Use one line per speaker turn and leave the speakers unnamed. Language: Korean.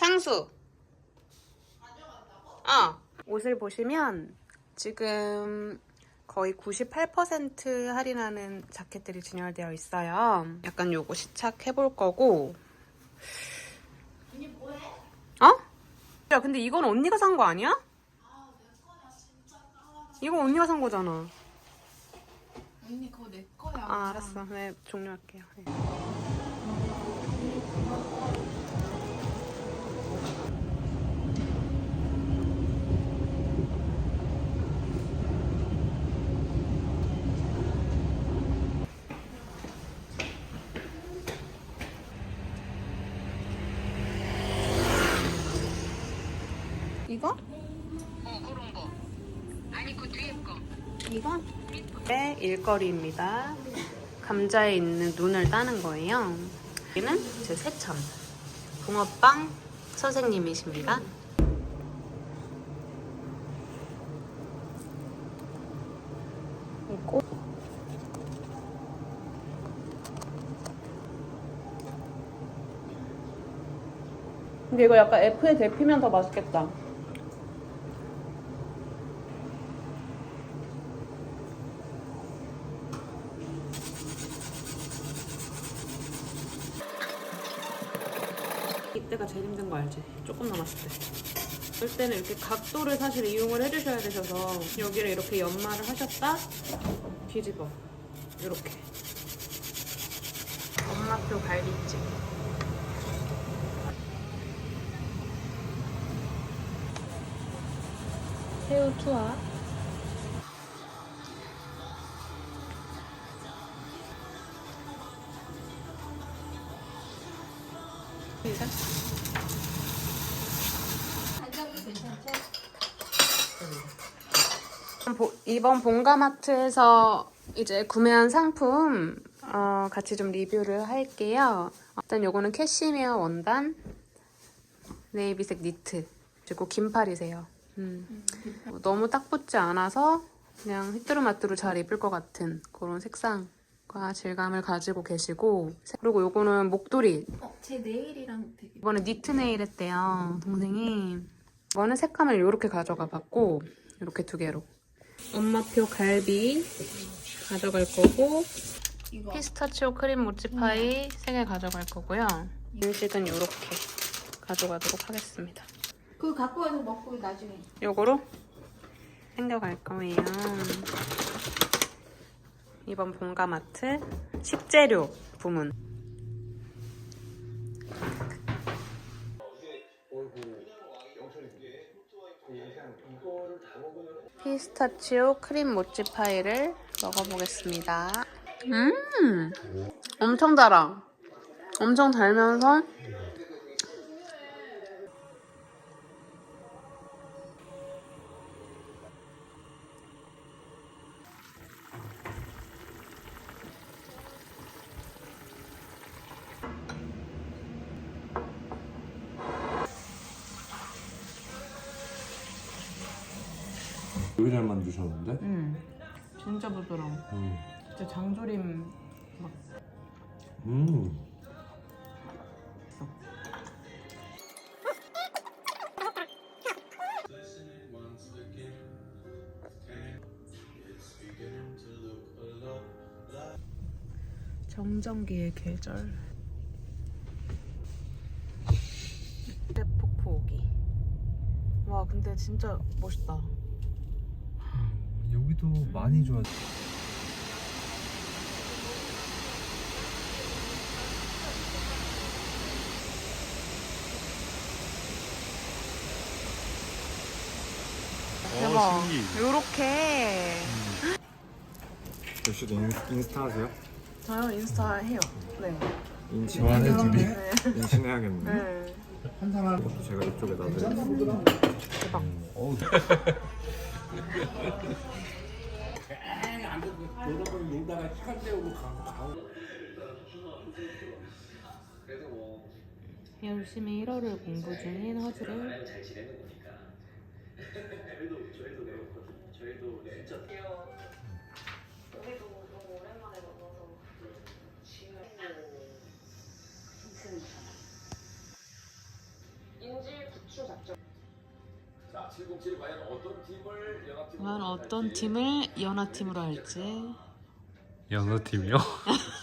향수. 어. 옷을 보시면 지금 거의 98% 할인하는 자켓들이 진열되어 있어요. 약간 요거 시착해 볼 거고. 어? 야, 근데 이건 언니가 산 거 아니야? 이거 언니가 산 거잖아.
언니 그거 내 거야.
아, 알았어. 네, 종료할게요. 네. 이거?
어 그런 거. 아니 그 뒤에 거.
이거? 네, 일거리입니다. 감자에 있는 눈을 따는 거예요. 여기는 제 새참. 붕어빵 선생님이십니다. 근데 이거 약간 F에 데피면 더 맛있겠다. 이때가 제일 힘든 거 알지? 조금 남았을 때. 그럴 때는 이렇게 각도를 사실 이용을 해주셔야 되셔서 여기를 이렇게 연마를 하셨다? 뒤집어. 이렇게. 엄마표 갈비찜 새우 투하 시작 보- 이번 본가마트에서 이제 구매한 상품 어, 같이 좀 리뷰를 할게요. 일단 요거는 캐시미어 원단 네이비색 니트 그리고 긴팔이세요. 음. 너무 딱 붙지 않아서 그냥 휘뚜루마뚜루 잘 입을 것 같은 그런 색상 과 질감을 가지고 계시고 그리고 요거는 목도리.
어, 제 네일이랑 되게
이번에 니트 네일 했대요 동생이. 이번에 색감을 이렇게 가져가 봤고 이렇게 두 개로. 엄마표 갈비 가져갈 거고
이거.
피스타치오 크림 모찌파이 세개 가져갈 거고요. 음식은 이렇게 가져가도록 하겠습니다.
그거 갖고 와서 먹고 나중에.
요거로 챙겨갈 거예요 이번 본가마트 식재료 부문 피스타치오 크림 모찌 파이를 먹어보겠습니다. 음, 엄청 달아. 엄청 달면서
되게 잘 만드셨는데?
음, 진짜 부드러워.
음.
진짜 장조림 막
음.
정전기의 계절. 폭포 오기. 와 근데 진짜 멋있다.
여기도 많이 좋아.
대박. 요렇게.
역시 인, 인스타 하세요?
저요 인스타 해요. 네.
인친 좋아하는 TV? 인친해야겠네.
네.
이것도 제가 이쪽에다 넣어 요.
대박. 열심히 1어를 공부 중인 허즈를 과연 어떤 팀을 연합팀으로 할지
연어팀이요?